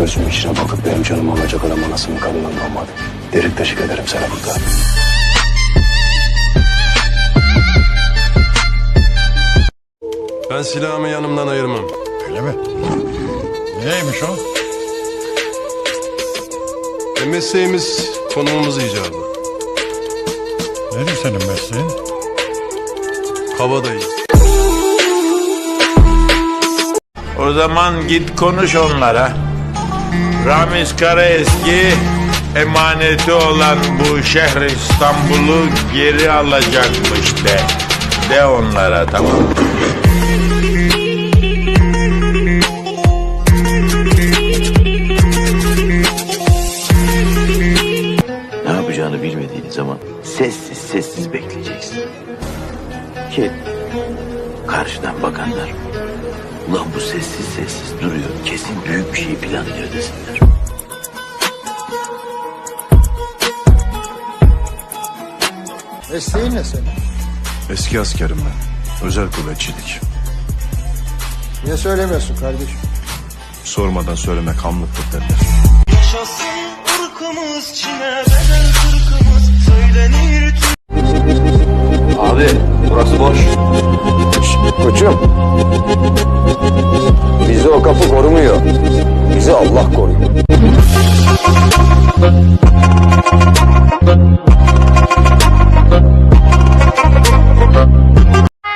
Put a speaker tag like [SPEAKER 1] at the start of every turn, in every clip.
[SPEAKER 1] gözümün içine bakıp benim canımı alacak adam anasının karnından doğmadı. Derik deşik ederim seni burada.
[SPEAKER 2] Ben silahımı yanımdan ayırmam.
[SPEAKER 3] Öyle mi? Neymiş o?
[SPEAKER 2] E mesleğimiz konumumuz icabı.
[SPEAKER 3] Nedir senin mesleğin?
[SPEAKER 2] Kabadayı.
[SPEAKER 4] O zaman git konuş onlara. Ramiz Karaeski emaneti olan bu şehri İstanbul'u geri alacakmış de. De onlara tamam?
[SPEAKER 5] Ne yapacağını bilmediğin zaman sessiz sessiz bekleyeceksin. Ki karşıdan bakanlar ulan bu sessiz sessiz duruyor kesin büyük bir şey planlıyor desinler.
[SPEAKER 6] Mesleğin ne senin?
[SPEAKER 2] Eski askerim ben. Özel kuvvetçilik.
[SPEAKER 6] Niye söylemiyorsun kardeşim?
[SPEAKER 2] Sormadan söylemek hamlıktır derler.
[SPEAKER 7] Yaşasın ırkımız Çin'e bedel kırkımız Söylenir
[SPEAKER 5] Abi burası boş.
[SPEAKER 1] Koçum. Bizi o kapı korumuyor. Bizi Allah koruyor.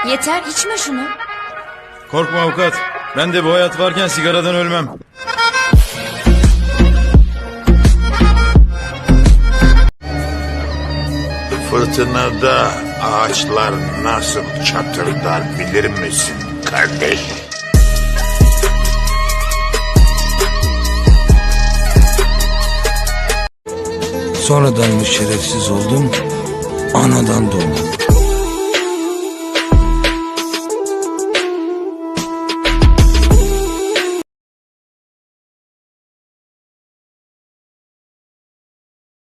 [SPEAKER 8] Yeter içme şunu.
[SPEAKER 9] Korkma avukat. Ben de bu hayat varken sigaradan ölmem.
[SPEAKER 4] Fırtınada ağaçlar nasıl çatırdar bilir misin kardeş?
[SPEAKER 10] Sonradan mı şerefsiz oldum, anadan doğmadım.